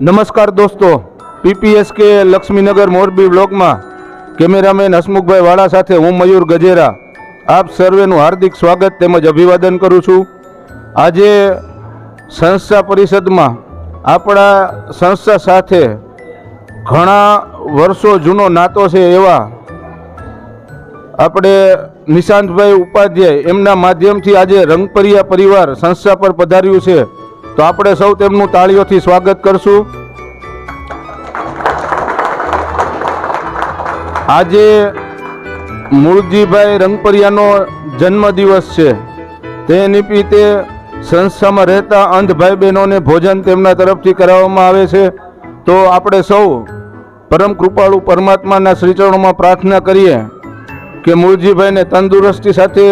નમસ્કાર દોસ્તો. પીપીએસ કે લક્ષ્મીનગર મોરબી બ્લોકમાં કેમેરામેન હસમુખભાઈ વાળા સાથે હું મયુર ગજેરા. આપ સર્વેનું હાર્દિક સ્વાગત તેમજ અભિવાદન કરું છું. આજે સંસ્થા પરિષદમાં આપણા સંસ્થા સાથે ઘણા વર્ષો જૂનો નાતો છે એવા આપણે નિશાંતભાઈ ઉપાધ્યાય એમના માધ્યમથી આજે રંગપરિયા પરિવાર સંસ્થા પર પધાર્યું છે. તો આપણે સૌ તેમનું તાળીઓથી સ્વાગત કરશું. આજે મૂળજીભાઈ રંગપરિયાનો જન્મદિવસ છે. તે નિમિત્તે સંસ્થામાં રહેતા અંધ ભાઈ બહેનોને ભોજન તેમના તરફથી કરાવવામાં આવે છે. તો આપણે સૌ પરમ કૃપાળુ પરમાત્માના શ્રીચરણોમાં પ્રાર્થના કરીએ કે મૂળજીભાઈને તંદુરસ્તી સાથે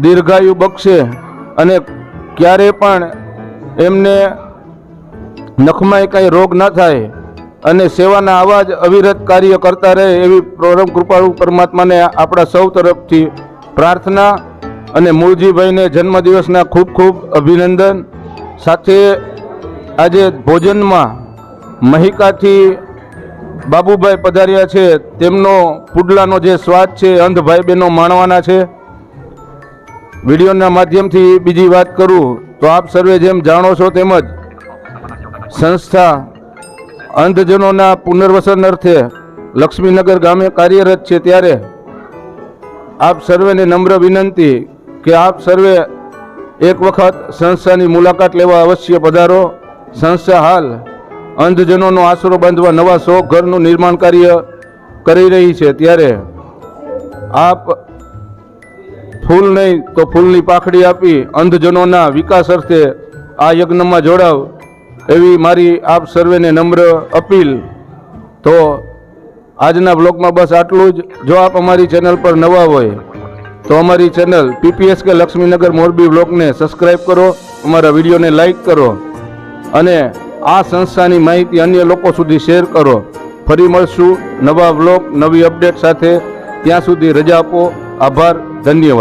દીર્ઘાયુ બક્ષે અને ક્યારે પણ એમને નખમાં કાંઈ રોગ ન થાય અને સેવાના આવા જ અવિરત કાર્ય કરતા રહે એવી પરમ કૃપાળુ પરમાત્માને આપણા સૌ તરફથી પ્રાર્થના અને મૂળજીભાઈને જન્મદિવસના ખૂબ ખૂબ અભિનંદન. સાથે આજે ભોજનમાં મહિકાથી બાબુભાઈ પધાર્યા છે. તેમનો પુડલાનો જે સ્વાદ છે, અંધ ભાઈ બહેનો માણવાના છે. વિડીયોના માધ્યમથી બીજી વાત કરું, તો આપ સર્વે જેમ જાણો છો તેમજ સંસ્થા અંધજનોના પુનર્વસન અર્થે લક્ષ્મીનગર ગામે કાર્યરત છે ત્યારે આપ સર્વેને નમ્ર વિનંતી કે આપ સર્વે એક વખત સંસ્થાની મુલાકાત લેવા અવશ્ય પધારો. સંસ્થા હાલ અંધજનોનો આશરો બાંધવા નવા સો ઘરનું નિર્માણ કાર્ય કરી રહી છે ત્યારે આપ ફૂલ નહીં તો ફૂલની પાખડી આપી અંધજનોના વિકાસ અર્થે આ યજ્ઞમાં જોડાવ એવી મારી આપ સર્વેને નમ્ર અપીલ. તો આજના બ્લોગમાં બસ આટલું જ. જો આપ અમારી ચેનલ પર નવા હોય તો અમારી ચેનલ પીપીએસ કે લક્ષ્મીનગર મોરબી બ્લોગને સબસ્ક્રાઈબ કરો, અમારા વિડીયોને લાઈક કરો અને આ સંસ્થાની માહિતી અન્ય લોકો સુધી શેર કરો. ફરી મળશું નવા બ્લોગ નવી અપડેટ સાથે. ત્યાં સુધી રજા આપો. આભાર, ધન્યવાદ.